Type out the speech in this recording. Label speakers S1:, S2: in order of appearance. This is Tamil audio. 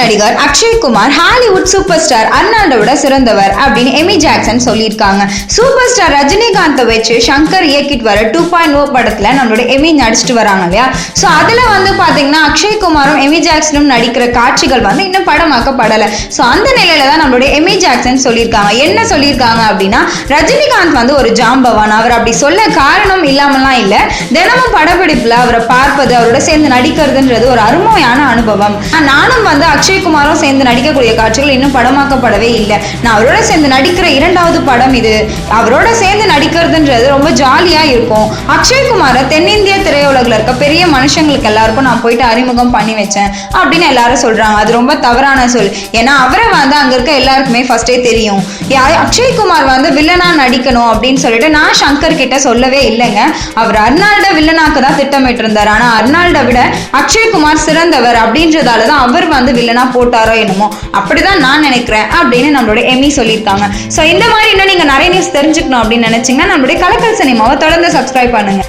S1: நடிகர் அக்ஷய்குமார் ஹாலிவுட் சூப்பர் ஸ்டார் அர்னாண்டோட சிறந்தவர் அப்படின்னு எமி ஜாக்சன் சொல்லியிருக்காங்க. சூப்பர் ஸ்டார் ரஜினிகாந்தை வச்சு சங்கர் இயக்கிட்டு வர டூ பாயிண்ட் ஓ படத்துல நம்மளோட எமி நடிச்சிட்டு வராங்க இல்லையா? ஸோ அதுல வந்து பாத்தீங்கன்னா அக்ஷய்குமாரும் எமி ஜாக்சனும் நடிக்கிற காட்சிகள் வந்து இன்னும் படமாக்கப்படலை. ஸோ அந்த நிலையில தான் நம்மளுடைய எமி ஜாக்சன் சொல்லியிருக்காங்க. என்ன சொல்லியிருக்காங்க அப்படின்னா ரஜினிகாந்த் வந்து ஒரு ஜாம்பவான். அவர் அப்படி சொல்ல காரணம் இல்லாமலாம் இல்லை. தினமும் படப்பிடிப்புல அவரை பார்ப்பது அவரோட சேர்ந்து நடிக்கிறதுன்றது ஒரு அருமையான அனுபவம். நானும் வந்து அக்ஷய்குமாரும் சேர்ந்து நடிக்கக்கூடிய காட்சிகள் இன்னும் படமாக்கப்படவே இல்லை. நான் அவரோட சேர்ந்து நடிக்கிற இரண்டாவது படம் இது. அவரோட சேர்ந்து நடிக்கிறதுன்றது ரொம்ப ஜாலியா இருக்கும். அக்ஷய்குமாரை தென்னிந்திய திரையுலகில் இருக்க பெரிய மனுஷங்களுக்கு எல்லாருக்கும் நான் போயிட்டு அறிமுகம் பண்ணி வச்சேன் அப்படின்னு எல்லாரும் சொல்றாங்க. அது ரொம்ப தவறான சொல். ஏன்னா அவரை வந்து அங்க இருக்க எல்லாருக்குமே ஃபர்ஸ்டே தெரியும். அக்ஷய்குமார் வந்து வில்லனா நடிக்கணும் அப்படின்னு சொல்லிட்டு நான் சங்கர் கிட்ட சொல்லவே இல்லைங்க. அவர் அர்னால்ட வில்லனாக்கு தான் திட்டமிட்டு இருந்தார் ஆனா அர்னால்டை விட அக்ஷய்குமார் சிறந்தவர் அப்படின்றதால தான் அவர் வந்து வில்லனா போட்டாரோ என்னமோ. அப்படிதான் நான் நினைக்கிறேன் அப்படின்னு நம்மளோட எமி சொல்லியிருக்காங்க. ஸோ இந்த மாதிரி இன்னும் நீங்க நிறைய நியூஸ் தெரிஞ்சுக்கணும் அப்படின்னு நினைச்சீங்கன்னா நம்மளுடைய கலக்கல் சினிமாவை தொடர்ந்து சப்ஸ்கிரைப் பண்ணுங்க.